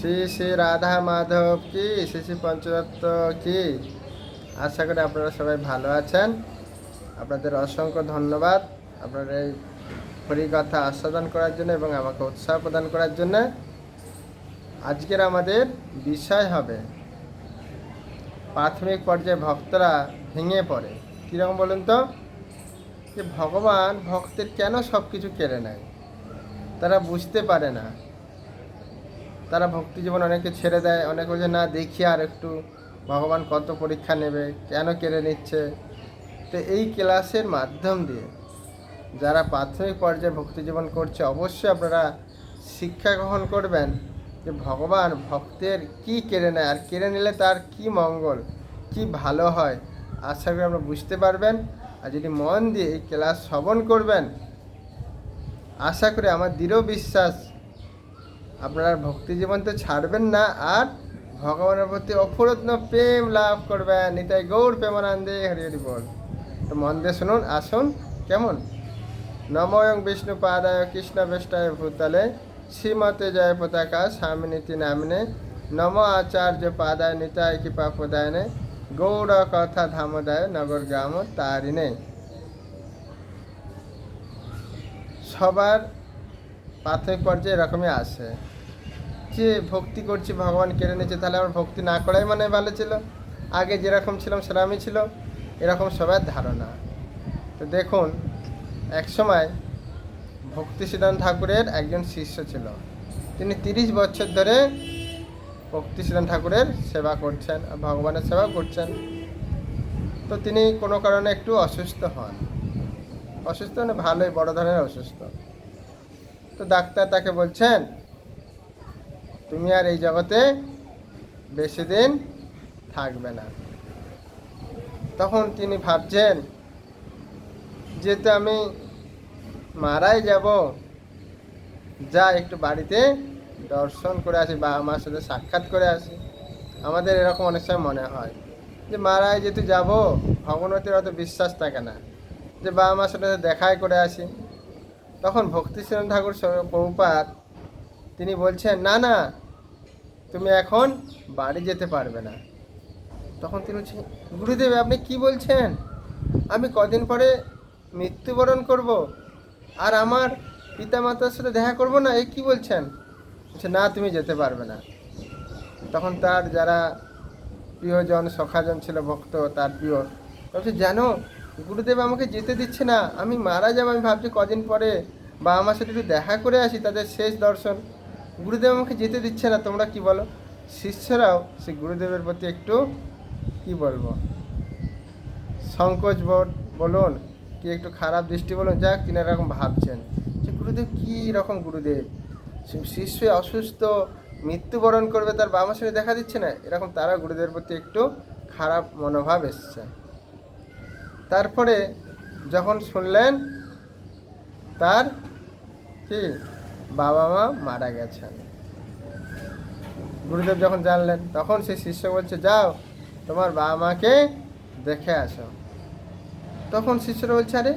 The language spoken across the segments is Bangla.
শ্রী শ্রী রাধা মাধব কি? শ্রী শ্রী পঞ্চদত্ত কি? আশা করি আপনারা সবাই ভালো আছেন। আপনাদের অসংখ্য ধন্যবাদ আপনার এই হরিকথা আস্বাদন করার জন্য এবং আমাকে উৎসাহ প্রদান করার জন্য। আজকের আমাদের বিষয় হবে, প্রাথমিক পর্যায়ে ভক্তরা ভেঙে পড়ে। কীরকম বলুন তো? যে ভগবান ভক্তের কেন সব কিছু কেড়ে নেয়? তারা বুঝতে পারে না। তারা ভক্তি জীবন অনেকে ছেড়ে দেয়। অনেকে বলছে, না, দেখি আর একটু। ভগবান কত পরীক্ষা নেবে, কেন কেড়ে নিচ্ছে? তো এই ক্লাসের মাধ্যম দিয়ে যারা প্রাথমিক পর্যায়ে ভক্তি জীবন করছে, অবশ্যই আপনারা শিক্ষা গ্রহণ করবেন যে ভগবান ভক্তের কি কেড়ে নেয়, আর কেড়ে নিলে তার কি মঙ্গল, কি ভালো হয়, আশা করি আমরা বুঝতে পারবেন। আর যদি মন দিয়ে এই ক্লাস শ্রবণ করবেন, আশা করি আমার দৃঢ় বিশ্বাস আপনারা ভক্তি জীবন তো ছাড়বেন না আর ভগবানের প্রতি অফুরত্ন প্রেম লাভ করবেন। নিতাই গৌর প্রেমানন্দে হরি হরি বল। তো মন দিয়ে শুনুন, আসুন, কেমন? নময়ং বিষ্ণু পাদায় কৃষ্ণ বেষ্টায় ভূতলে। শ্রীমতে জয় পতাকা স্বামিনীতি নামিনে। নম আচার্য পাদায় নিতায় কৃপা প্রদায়নে। গৌর কথা ধামদায় নগর গ্রাম তারিনে সবার প্রাথমিক পর্যায়ে এরকমই আসে যে ভক্তি করছি, ভগবান কেড়ে নিচ্ছে তাহলে আমার ভক্তি না করাই মানে ভালো ছিল। আগে যেরকম ছিলাম সেরকমই ছিল, এরকম সবার ধারণা। তো দেখুন, এক সময় ভক্তি সিদ্ধান্ত ঠাকুরের একজন শিষ্য ছিল। তিনি তিরিশ বছর ধরে ভক্তি সিদ্ধান্ত ঠাকুরের সেবা করছেন, ভগবানের সেবা করছেন। তো তিনি কোনো কারণে একটু অসুস্থ হন। অসুস্থ মানে ভালোই, বড় ধরনের অসুস্থ। তো ডাক্তার তাকে বলছেন, তুমি আর এই জগতে বেশি দিন থাকবে না। তখন তিনি ভাবছেন, যেহেতু আমি মারাই যাব, যা একটু বাড়িতে দর্শন করে আসি বা আমার সাথে সাক্ষাৎ করে আসি। আমাদের এরকম অনেক সময় মনে হয় যে মারাই যেহেতু যাব ভগবতীর অত বিশ্বাস থাকে না। যে বাবা মার সাথে দেখাই করে আসি। তখন ভক্তিশ্রীন ঠাকুর প্রভুপাত তিনি বলছেন, না না, তুমি এখন বাড়ি যেতে পারবে না। তখন তিনি বলছেন, গুরুদেব, আপনি কি বলছেন? আমি কদিন পরে মৃত্যুবরণ করব আর আমার পিতা মাতার সাথে দেখা করব না, এ কি বলছেন? বলছে, না, তুমি যেতে পারবে না। তখন তার যারা প্রিয়জন, সখাজন ছিল ভক্ত, তার প্রিয়, বলছে, জানো গুরুদেব আমাকে যেতে দিচ্ছে না। আমি মারা যাব, আমি ভাবছি কদিন পরে। বা আমার সাথে একটু দেখা করে আসি, তাদের শেষ দর্শন। গুরুদেব আমাকে যেতে দিচ্ছে না, তোমরা কি বলো? শিষ্যরাও সেই গুরুদেবের প্রতি একটু, কি বলব? সংকোচ বলুন, কি একটু খারাপ দৃষ্টি বলুন, যাক তিনি এরকম ভাবছেন। যে গুরুদেব কী রকম গুরুদেব? শিষ্য অসুস্থ, মৃত্যুবরণ করবে, তার বাবার সাথে দেখা দিচ্ছে না। এরকম তারা গুরুদেবের প্রতি একটু খারাপ মনোভাব এসছে। তারপরে যখন শুনলেন, তার কি? বাবা মা মারা গেছেন। গুরুদেব যখন জানলেন, তখন সেই শিষ্য বলছে, যাও, তোমার বাবা মাকে দেখে আসো। তখন শিষ্যরা বলছে, আরে,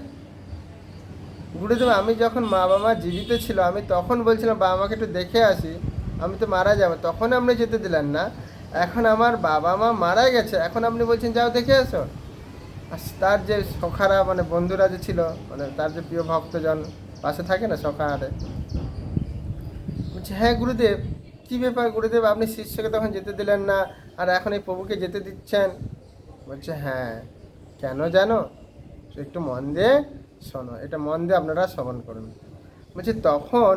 গুরুদেব, আমি যখন মা বাবা জীবিত ছিল, আমি তখন বলছিলাম, বাবা মাকে একটু দেখে আসি, আমি তো মারা যাব, তখন আপনি যেতে দিলেন না। এখন আমার বাবা মা মারা গেছে, এখন আপনি বলছেন, যাও, দেখে আসো। তার যে সখারা মানে বন্ধুরা যে ছিল মানে তার যে প্রিয় ভক্তজন, পাশে থাকে না সখাহারে বলছে হ্যাঁ গুরুদেব, কী ব্যাপার গুরুদেব? আপনি শিষ্যকে তখন যেতে দিলেন না, আর এখন এই প্রভুকে যেতে দিচ্ছেন? বলছে হ্যাঁ। কেন জানো? একটু মন দিয়ে শোনো, এটা মন দিয়ে আপনারা শ্রবণ করুন। বলছে, তখন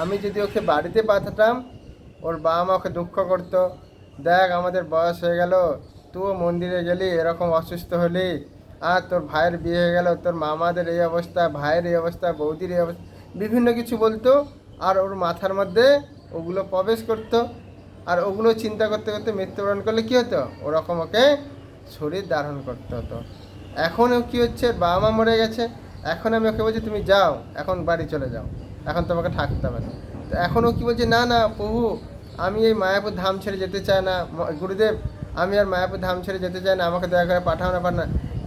আমি যদি ওকে বাড়িতে পাঠাতাম, ওর বাবা মা ওকে দুঃখ করতো। দেখ, আমাদের বয়স হয়ে গেল তুইও মন্দিরে গেলি, এরকম অসুস্থ হলি আর তোর ভাইয়ের বিয়ে হয়ে গেল, তোর মামাদের এই অবস্থা, ভাইয়ের এই অবস্থা, বৌদির এই অবস্থা, বিভিন্ন কিছু বলতো, আর ওর মাথার মধ্যে ওগুলো প্রবেশ করতো, আর ওগুলো চিন্তা করতে করতে মৃত্যুবরণ করলে কী হতো? ওরকম ওকে শরীর ধারণ করতে হতো। এখনও কী হচ্ছে? বাবা মা মরে গেছে, এখন আমি ওকে বলছি, তুমি যাও, এখন বাড়ি চলে যাও, এখন তোমাকে থাকতে হবে না। তো এখনও কী বলছে, না না, প্রভু, আমি এই মায়াপুর ধাম ছেড়ে যেতে চাই না গুরুদেব আমি আর মায়াপুর ধাম ছেড়ে যেতে চাই না, আমাকে দয়া করে পাঠাও না পাঠাও না।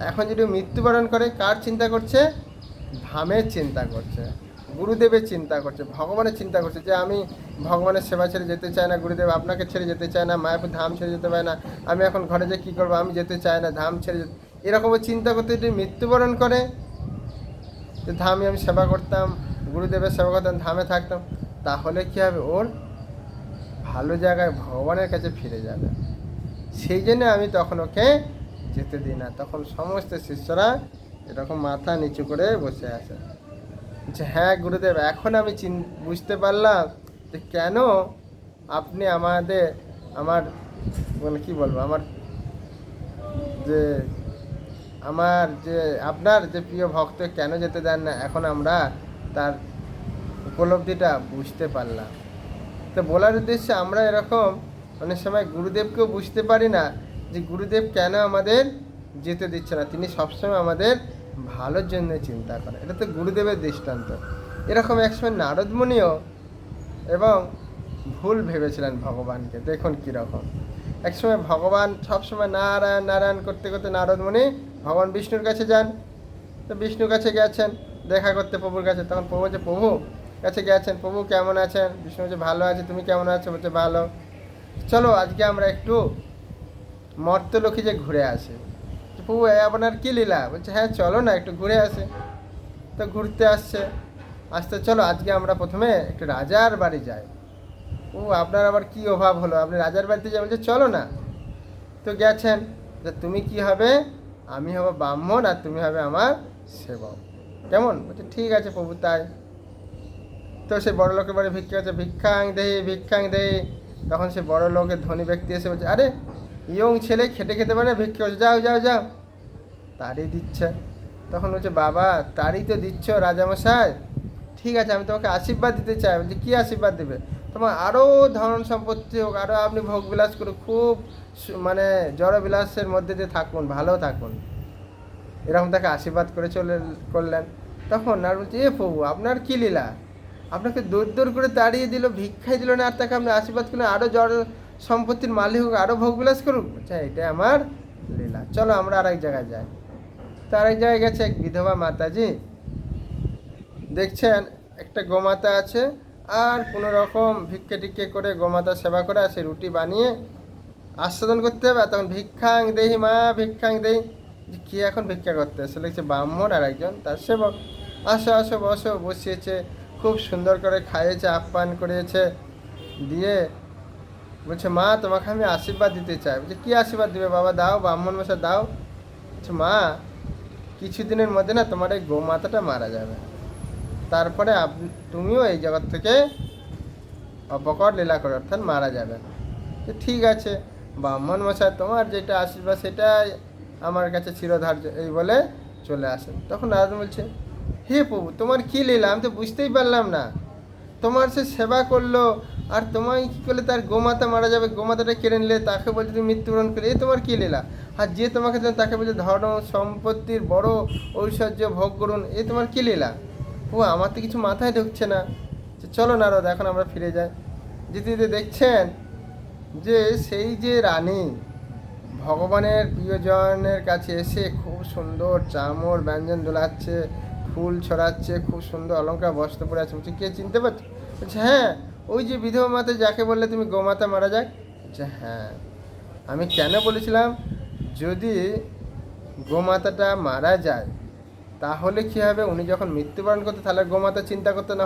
এখন যদি মৃত্যুবরণ করে, কার চিন্তা করছে? ধামের চিন্তা করছে, গুরুদেবের চিন্তা করছে, ভগবানের চিন্তা করছে যে আমি ভগবানের সেবা ছেড়ে যেতে চাই না, গুরুদেব আপনাকে ছেড়ে যেতে চাই না, মায়াপুর ধাম ছেড়ে যেতে পারে না, আমি এখন ঘরে যে কী করব, আমি যেতে চাই না, ধাম ছেড়ে যেতে। এরকম ও চিন্তা করতে যদি মৃত্যুবরণ করে, যে ধামে আমি সেবা করতাম, গুরুদেবের সেবা করতাম, ধামে থাকতাম, তাহলে কী হবে? ওর ভালো জায়গায় ভগবানের কাছে ফিরে যাবে। সেই জন্য আমি তখন ওকে যেতে দিই না। তখন সমস্ত শিষ্যরা এরকম মাথা নিচু করে বসে আছে। যে হ্যাঁ গুরুদেব, এখন আমি চিন, বুঝতে পারলাম যে কেন আপনি আমাদের, আমার মানে কি বলব, আমার যে আমার যে, আপনার যে প্রিয় ভক্ত কেন যেতে দেন না, এখন আমরা তার উপলব্ধিটা বুঝতে পারলাম। তো বলার উদ্দেশ্যে আমরা এরকম অনেক সময় গুরুদেবকেও বুঝতে পারি না যে গুরুদেব কেন আমাদের যেতে দিচ্ছে না। তিনি সবসময় আমাদের ভালোর জন্য চিন্তা করেন। এটা তো গুরুদেবের দৃষ্টান্ত। এরকম একসময় নারদমণিও এবং ভুল ভেবেছিলেন ভগবানকে। দেখুন কীরকম। একসময় ভগবান সবসময় নারায়ণ নারায়ণ করতে করতে নারদমণি ভগবান বিষ্ণুর কাছে যান। তো বিষ্ণুর কাছে গেছেন, দেখা করতে প্রভুর কাছে। তখন প্রভু বলছে, প্রভু, কাছে গেছেন? প্রভু কেমন আছেন? বিষ্ণু বলছে, ভালো আছে। তুমি কেমন আছো? বলছে, ভালো। চলো, আজকে আমরা একটু মর্তলোকে যে ঘুরে আসে। প্রভু আপনার কী লীলা? বলছে হ্যাঁ চলো না, একটু ঘুরে আসে। তো ঘুরতে আসছে। আসতে চলো, আজকে আমরা প্রথমে একটু রাজার বাড়ি যাই। ও, আপনার আবার কি অভাব হলো? আপনি রাজার বাড়িতে যাবেন, বলছে, চলো না। তো গেছেন। যে তুমি কি হবে? আমি হব ব্রাহ্মণ আর তুমি হবে আমার সেবক। কেমন? বলছে, ঠিক আছে প্রভু, তাই। তো সে বড় লোকের বাড়ি ভিক্ষা আছে ভিক্ষাং দেহি ভিক্ষাং দেহি। তখন সে বড় লোকের ধনী ব্যক্তি এসে বলছে, আরে, ইয়ং ছেলে খেটে খেতে পারে, ভিক্ষা করছে, যাও যাও যাও। তারই দিচ্ছে। তখন বলছে, বাবা, তারই তো দিচ্ছ রাজামশাই। ঠিক আছে, আমি তোমাকে আশীর্বাদ দিতে চাই। বলছি, কী আশীর্বাদ দেবে? তোমার আরও ধন সম্পত্তি হোক আরও আপনি ভোগ বিলাস করুন খুব মানে জড়বিলাসের মধ্যে দিয়ে থাকুন, ভালো থাকুন। এরকম তাকে আশীর্বাদ করে চলে, করলেন। তখন আর বলছি, এ প্রভু, আপনার কী লীলা? আপনাকে দৌড় দৌড় করে তাড়িয়ে দিল, ভিক্ষাই দিল না আর তাকে আপনি আশীর্বাদ করলেন আরও জড় সম্পত্তির মালিক হোক আরও ভোগবিলাস করুক। আচ্ছা এটা আমার লীলা। চলো আমরা আরেক জায়গায় যাই। তো আরেক জায়গায় গেছে এক বিধবা মাতাজি। দেখছেন, একটা গোমাতা আছে, আর কোনো রকম ভিক্ষে টিক্ষে করে গোমাতা সেবা করে, আর সে রুটি বানিয়ে আস্বাদন করতে হবে, আর তখন ভিক্ষাং দেহি মা, ভিক্ষাং দেহি। যে কে এখন ভিক্ষা করতে? আসে লিখছে ব্রাহ্মণ আর একজন, তার সেবক। আসো আসো, বসো, বসিয়েছে। খুব সুন্দর করে খাইয়েছে, আপ্যায়ন করিয়েছে, দিয়ে বলছে, মা, তোমাকে আমি আশীর্বাদ দিতে চাই। বলছে, কী আশীর্বাদ দিবে বাবা? দাও, ব্রাহ্মণ মশা দাও। বলছে, মা, কিছুদিনের মধ্যে না তোমার এই গোমাতাটা মারা যাবে। তারপরে তুমিও এই জগৎ থেকে অপকট লীলা করে অর্থাৎ মারা যাবে। তো ঠিক আছে, ব্রাহ্মণ মশাই, তোমার যেটা আশীর্বাদ সেটাই আমার কাছে চিরধার্য। এই বলে চলে আসেন তখন নারদ বলছে হে প্রভু, তোমার কী লীলা? আমি তো বুঝতেই পারলাম না। তোমার সে সেবা করল, আর তোমায় কী করলে? তার গোমাতা মারা যাবে, গোমাতাটা কেড়ে নিলে, তাকে বলছে, তুমি মৃত্যুবরণ করে। এ তোমার কী লীলা? আর যে তোমাকে তাকে বলছে, ধর্ম, সম্পত্তির বড় ঐশ্বর্য ভোগ করুন। এ তোমার কী লীলা? ও, আমার তো কিছু মাথায় ঢুকছে না। চলো নারদ, এখন আমরা ফিরে যাই। যেতে যেতে দেখছেন যে, সেই যে রানী ভগবানের প্রিয়জনের কাছে এসে খুব সুন্দর চামর, ব্যঞ্জন দোলাচ্ছে। ফুল ছড়াচ্ছে, খুব সুন্দর অলঙ্কার বস্ত্র পরে আছে। বলছে, কে চিনতে পারছ বলছে হ্যাঁ ওই যে বিধবা মাতা, যাকে বললে তুমি গোমাতা মারা যাক বলছে হ্যাঁ। আমি কেন বলেছিলাম? যদি গোমাতাটা মারা যায়, তাহলে কী হবে? উনি যখন মৃত্যুবরণ করতে, তাহলে গোমাতা চিন্তা করতো না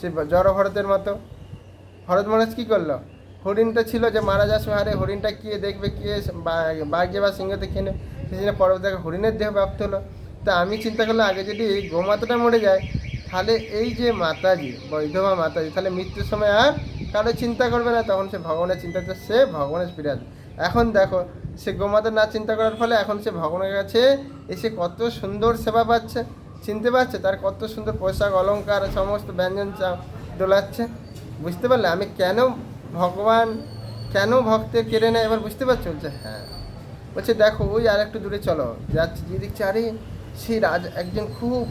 সে জড় ভরতের মতো। ভরত মহারাজ কী করল? হরিণটা ছিল যে মারা সময়, আরে হরিণটা কে দেখবে, কে বাঘে বা সিংহতে খেয়ে নেবে সেই জন্য পরবর্তীতে হরিণের দেহ প্রাপ্ত হলো। তা আমি চিন্তা করলাম, আগে যদি এই গোমাতাটা মরে যায়, তাহলে এই যে মাতাজি, বৈধবা মাতাজি, তাহলে মৃত্যুর সময় আর কারও চিন্তা করবে না, তখন সে ভগবানের চিন্তা করছে সে ভগবানের ফিরে আসবে। এখন দেখো, সে গোমাতা না চিন্তা করার ফলে এখন সে ভগবানের কাছে এসে কত সুন্দর সেবা পাচ্ছে, চিনতে পারছে? তার কত সুন্দর পোশাক, অলংকার, সমস্ত ব্যঞ্জন চা- দোলাচ্ছে। বুঝতে পারলে? আমি কেন ভগবান, কেন ভক্তের কেড়ে নেয়? এবার বুঝতে পারছ? বলছে হ্যাঁ। বলছে, দেখো, ওই আর একটু দূরে চলো। যাচ্ছে যে দেখছি আরে সেই রাজ একজন খুব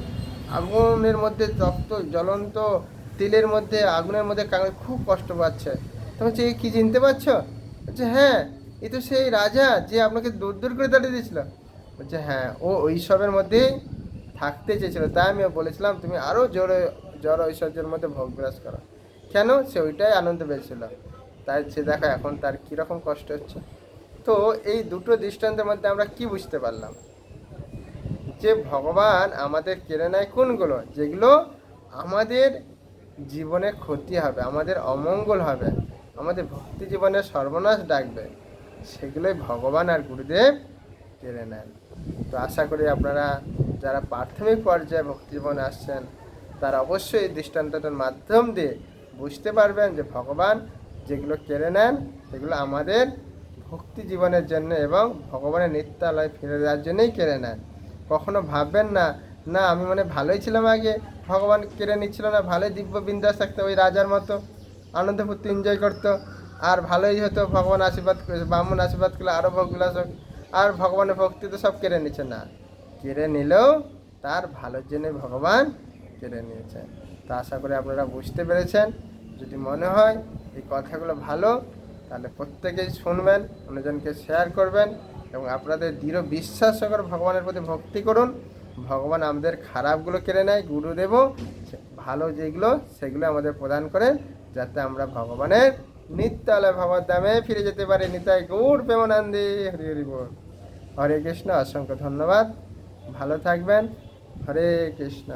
আগুনের মধ্যে তপ্ত জ্বলন্ত তেলের মধ্যে, আগুনের মধ্যে কাঙাল খুব কষ্ট পাচ্ছে। তখন "এ কি চিনতে পারছ? বলছে হ্যাঁ এ তো সেই রাজা যে আপনাকে দূর দূর করে দাঁড়িয়ে দিয়েছিল। বলছে হ্যাঁ ও ওই সবের মধ্যেই থাকতে চেয়েছিল, তাই আমি বলেছিলাম, তুমি আরও জোরে জ্বর ঐশ্বর্যের মধ্যে ভোগ বিলাস করা। কেন? সে ওইটাই আনন্দ পেয়েছিল। তাই সে দেখো এখন তার কীরকম কষ্ট হচ্ছে। তো এই দুটো দৃষ্টান্তের মধ্যে আমরা কি বুঝতে পারলাম? যে ভগবান আমাদের কেড়ে নেয় কোনগুলো? যেগুলো আমাদের জীবনে ক্ষতি হবে, আমাদের অমঙ্গল হবে, আমাদের ভক্তি জীবনে সর্বনাশ ডাকবে, সেগুলোই ভগবান আর গুরুদেব কেড়ে নেন। তো আশা করি আপনারা যারা প্রাথমিক পর্যায়ে ভক্তি জীবনে আসছেন, তারা অবশ্যই এই দৃষ্টান্তটার মাধ্যম দিয়ে বুঝতে পারবেন যে ভগবান যেগুলো কেড়ে নেন, সেগুলো আমাদের ভক্তি জীবনের জন্য এবং ভগবানের নিত্যালয় ফিরে দেওয়ার জন্যই কেড়ে নেন। কখনো ভাববেন না? না, আমি মানে ভালোই ছিলাম আগে। ভগবান কেড়ে নিচ্ছিল না, ভালোই দিব্য বিন্দাস থাকতো ওই রাজার মতো। আনন্দ ফুর্তি এনজয় করতো। আর ভালোই হতো ভগবান আশীর্বাদ ব্রাহ্মণ আশীর্বাদ করলে আরও ভোগ বিলাস হোক। আর ভগবানের ভক্তি তো সব কেড়ে নিচ্ছে না। কেড়ে নিলেও তার ভালোর জন্যই ভগবান কেড়ে নিয়েছে। তা আশা করি আপনারা বুঝতে পেরেছেন। যদি মনে হয় এই কথাগুলো ভালো, তাহলে প্রত্যেকেই শুনবেন, অন্যজনকে শেয়ার করবেন। এবং আপনাদের দৃঢ় বিশ্বাস করে ভগবানের প্রতি ভক্তি করুন। ভগবান আমাদের খারাপগুলো কেড়ে নেয় গুরুদেবও সে- ভালো যেগুলো সেগুলো আমাদের প্রদান করেন যাতে আমরা ভগবানের নিত্যালয় ভগবত দামে ফিরে যেতে পারি। নিতাই গৌর প্রেমানন্দে। হরি হরি বল। হরে কৃষ্ণ। অসংখ্য ধন্যবাদ। ভালো থাকবেন। হরে কৃষ্ণ।